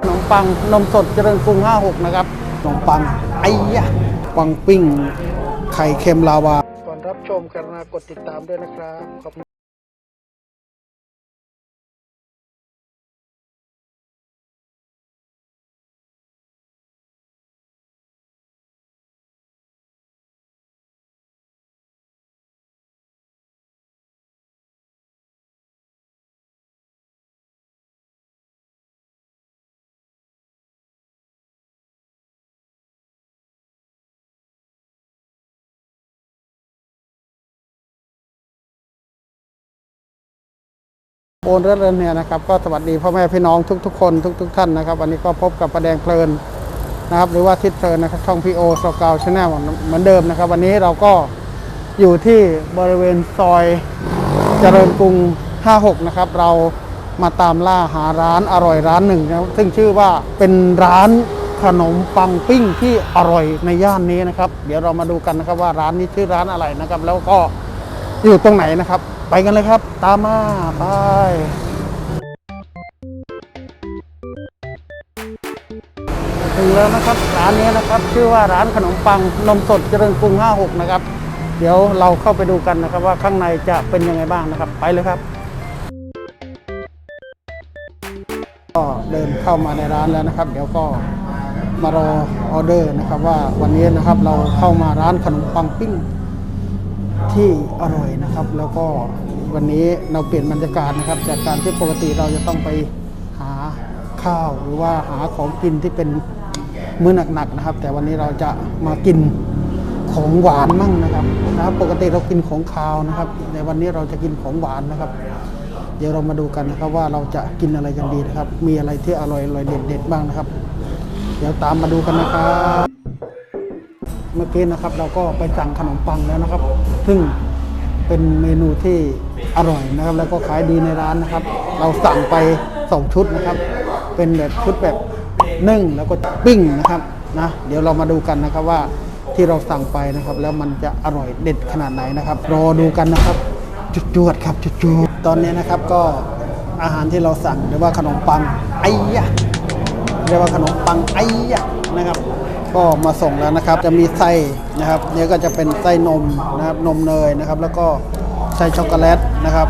ขนมปังนมสดเจริญกรุง 56 นะครับ ขนมปัง ไอ้ยะปังปิ้ง ไข่เค็มลาวา ก่อนรับชมกรุณากดติดตามด้วยนะครับขอบคุณ โอนเรือนเนี่ยนะครับก็สวัสดีพ่อแม่พี่น้องทุกๆคนทุกๆท่านนะครับวันนี้ก็พบกับประแดงเพลินนะครับ หรือว่าทิศเพลินนะครับช่องพีโอสกาวชาแนลเหมือนเดิมนะครับ วันนี้เราก็อยู่ที่บริเวณซอยเจริญกรุง 56 นะครับ เรามาตามล่าหาร้านอร่อยร้านหนึ่งนะครับซึ่งชื่อว่าเป็นร้านขนมปังปิ้งที่อร่อยในย่านนี้นะครับ เดี๋ยวเรามาดูกันนะครับว่าร้านนี้ชื่อร้านอะไรนะครับ แล้วก็ อยู่ตรงไหนนะครับ ไปกันเลยครับ ตามมาไปถึงแล้วนะครับ ร้านนี้นะครับ ชื่อว่าร้านขนมปังนมสดเจริญกรุง 56 นะครับ เดี๋ยวเราเข้าไปดูกันนะครับ ว่าข้างในจะเป็นยังไงบ้างนะครับ ไปเลยครับก็เดินเข้ามาในร้านแล้วนะครับ เดี๋ยวก็มารอออเดอร์นะครับว่าวันนี้นะครับเราเข้ามาร้านขนมปังปิ้ง ที่อร่อยนะครับ แล้วก็วันนี้เราเปลี่ยนบรรยากาศนะครับ จากการที่ปกติเราจะต้องไปหาข้าวหรือว่าหาของกินที่เป็นมื้อหนักๆนะครับ แต่วันนี้เราจะมากินของหวานมั่งนะครับนะครับปกติเรากินของคาวนะครับในวันนี้เราจะกินของหวานนะครับ เดี๋ยวเรามาดูกันนะครับว่าเราจะกินอะไรกันดีนะครับ มีอะไรที่อร่อยอร่อยเด็ดๆบ้างนะครับ เดี๋ยวตามมาดูกันนะครับ เมื่อกี้นะครับ เราก็ไปสั่งขนมปังแล้วนะครับ ซึ่งเป็นเมนูที่อร่อยนะครับ แล้วก็ขายดีในร้านนะครับ เราสั่งไปสองชุดนะครับ เป็นแบบชุดแบบนึ่งแล้วก็ปิ้งนะครับนะเดี๋ยวเรามาดูกันนะครับว่าที่เราสั่งไปนะครับ แล้วมันจะอร่อยเด็ดขนาดไหนนะครับ รอดูกันนะครับ จุดจวดครับจุดจวดตอนนี้นะครับก็อาหารที่เราสั่งหรือว่าขนมปังไอ้ยะเรียกว่าขนมปังไอ้ยะนะครับ ก็มาส่งแล้วนะครับ จะมีไส้นะครับเนี่ยก็จะเป็นไส้นมนะครับนมเนยนะครับ แล้วก็ไส้ช็อกโกแลตนะครับ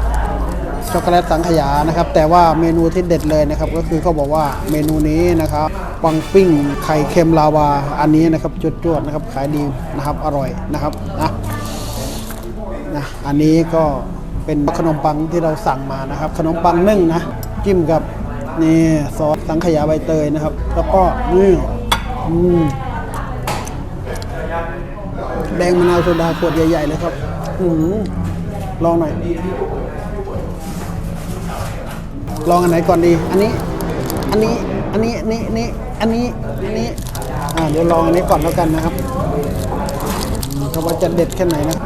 ช็อกโกแลตสังขยานะครับ แต่ว่าเมนูที่เด็ดเลยนะครับ ก็คือเขาบอกว่าเมนูนี้นะครับปังปิ้งไข่เค็มลาวา อันนี้นะครับจวดๆนะครับขายดีนะครับอร่อยนะครับนะนะอันนี้ก็เป็นขนมปังที่เราสั่งมานะครับ ขนมปังนึ่งนะจิ้มกับนี่ซอสสังขยาใบเตยนะครับ แล้วก็นี่อืม ดงมะนาวโซดาขวดใหญ่ๆเลยครับอืมลองหน่อย ลองอันไหนก่อนดี อันนี้ อันนี้ อันนี้อันนี้อันนี้อันนี้อันนี้ อ่า เดี๋ยวลองอันนี้ก่อนแล้วกันนะครับเขาว่าจะเด็ดแค่ไหนนะ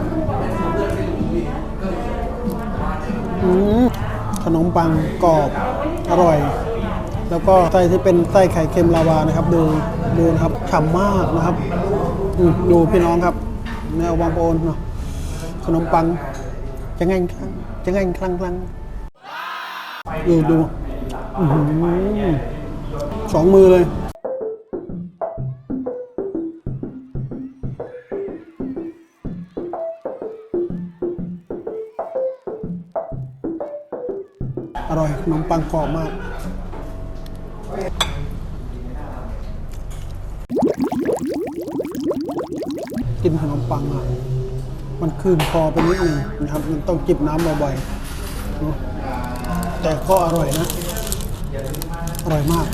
อืมขนมปังกรอบอร่อย แล้วก็ไส้ที่เป็นไส้ไข่เค็มลาวานะครับ ดูดูนะครับฉ่ำมากนะครับอืดูพี่น้องครับ แนวบางโปนเนาะขนมปังจะง่ายครั้งจะง่ายครั้งครั้งดูดูสองมือเลยอร่อยขนมปังกรอบมาก กินขนมปังอะมันคืนคอไปนิดนึงนะครับ มันต้องจิบน้ำบ่อยๆแต่ก็อร่อยนะ อร่อยมาก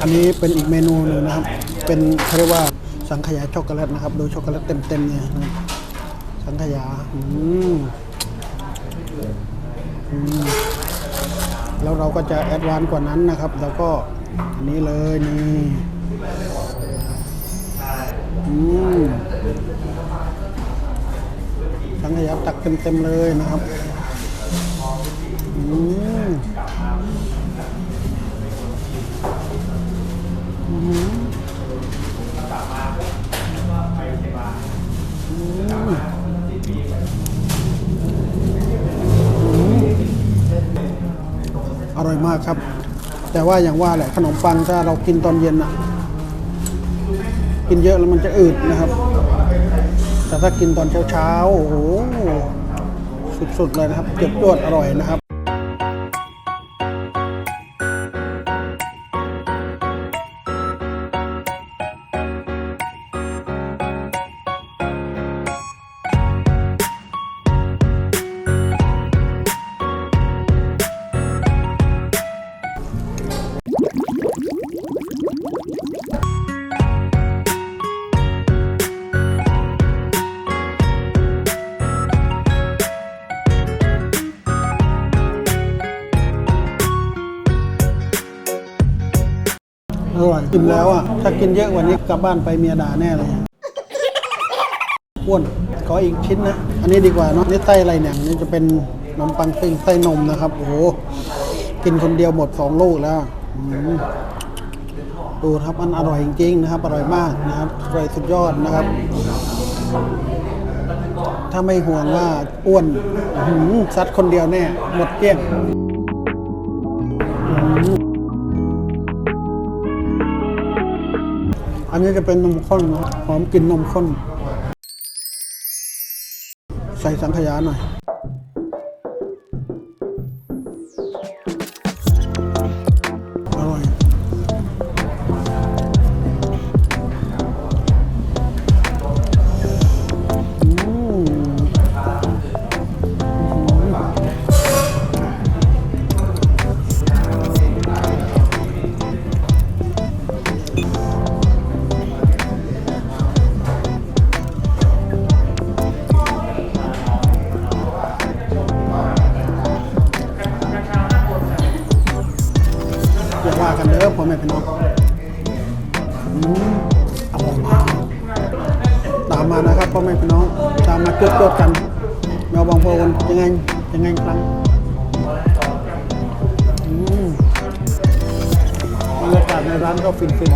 อันนี้เป็นอีกเมนูหนึ่งนะครับ เป็นเขาเรียกว่าสังขยาช็อกโกแลตนะครับ โดูช็อกโกแลตเต็มๆเนี่ยสังขยาอืมอืมแล้วเราก็จะแอดวานกว่านั้นนะครับ แล้วก็อันนี้เลยนี่อืม สังขยาตักเต็มๆเลยนะครับอืมอืมอืมอร่อยอยมากครับ แต่ว่าอย่างว่าแหละขนมปังถ้าเรากินตอนเย็นอะกินเยอะแล้วมันจะอืดนะครับ แต่ถ้ากินตอนเช้าๆโอ้โหสุดๆเลยนะครับเจ็บจวดอร่อยนะครับ อร่อยกินแล้วอะ ถ้ากินเยอะกว่านี้กลับบ้านไปเมียด่าแน่เลยอ้วนขออีกชิ้นนะ อันนี้ดีกว่าเนาะนี่ไส้อะไรเนี่ยนี่จะเป็นนมปังปิ้งไส้นมนะครับ โอ้โหกินคนเดียวหมดสองลูกแล้วดูครับมันอร่อยจริงๆนะครับ อร่อยมากนะครับอร่อยสุดยอดนะครับ ถ้าไม่ห่วงว่าอ้วนซัดคนเดียวแน่ หมดเกลี้ยง อันนี้จะเป็นนมข้นนะหอมกลิ่นนมข้น ใส่สังขยาหน่อย ว่ากันเด้อพ่อแม่พี่น้องอร่อยมากตามมานะครับพ่อแม่พี่น้อง ตามมาจดจดๆกันแมวบางโพนยังไงยังไงครั้งบรรยากาศในร้านก็ฟินฟิน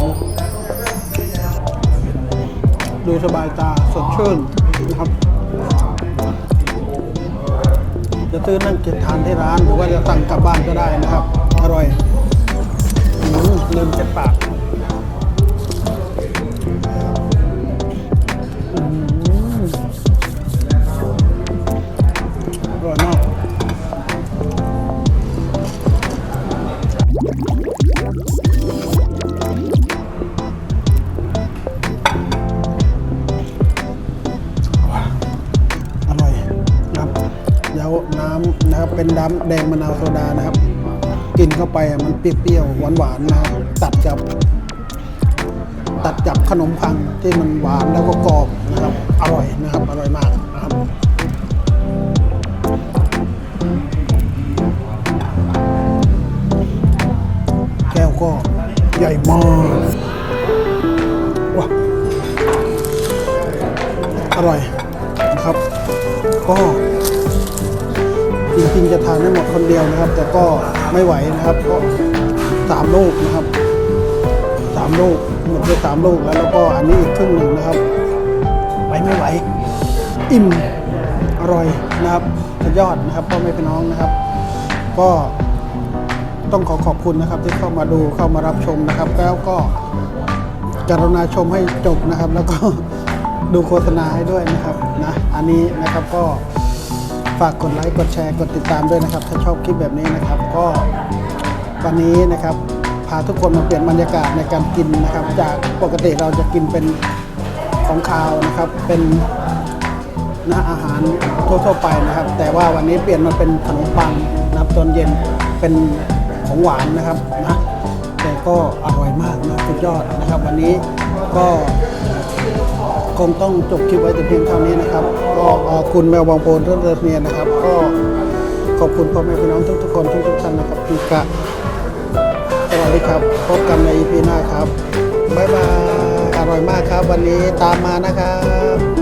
ดูสบายตาสดชื่นนะครับจะซื้อนั่งกินทานที่ร้านหรือว่าจะสั่งกลับบ้านก็ได้นะครับ อร่อย ลืมเจ็บปากอร่อยมากอร่อยครับ เดี๋ยวน้ำนะครับเป็นน้ำแดงมะนาวโซดานะครับ กินเข้าไปมันเปรี้ยวๆหวานๆนะครับตัดกับตัดกับขนมปังที่มันหวานแล้วก็กรอบนะครับ อร่อยนะครับ อร่อยมากนะครับแก้วก็ใหญ่มากว้าอร่อยนะครับ ก็ จริงๆจะทานได้หมดคนเดียวนะครับ แต่ก็ไม่ไหวนะครับก็สามลูกนะครับสามลูกหมดไปสามลูกแล้วแล้วก็อันนี้อีกครึ่งหนึ่งนะครับไปไม่ไหว อิ่มอร่อยนะครับสุดยอดนะครับพ่อแม่พี่น้องนะครับ ก็ต้องขอขอบคุณนะครับ ที่เข้ามาดูเข้ามารับชมนะครับ แล้วก็กรุณาชมให้จบนะครับ แล้วก็ดูโฆษณาให้ด้วยนะครับนะอันนี้นะครับก็ ฝากกดไลค์กดแชร์กดติดตามด้วยนะครับ ถ้าชอบคลิปแบบนี้นะครับ ก็วันนี้นะครับ พาทุกคนมาเปลี่ยนบรรยากาศในการกินนะครับ จากปกติเราจะกินเป็นของคาวนะครับ เป็นนะอาหารทั่วๆไปนะครับ แต่ว่าวันนี้เปลี่ยนมาเป็นขนมปังนะครับตอนเย็นเป็นของหวานนะครับนะแต่ก็อร่อยมากนะสุดยอดนะครับ วันนี้ก็ คงต้องจบคลิปไว้แต่เพียงเท่านี้นะครับ ก็คุณแมวบางโพนเรื่องเรือเนียนนะครับ ก็ขอบคุณพ่อแม่พี่น้องทุกๆคนทุกๆท่านนะครับที่กะสวัสดีครับพบกันในอีพีหน้าครับบ๊ายบายอร่อยมากครับ วันนี้ตามมานะครับ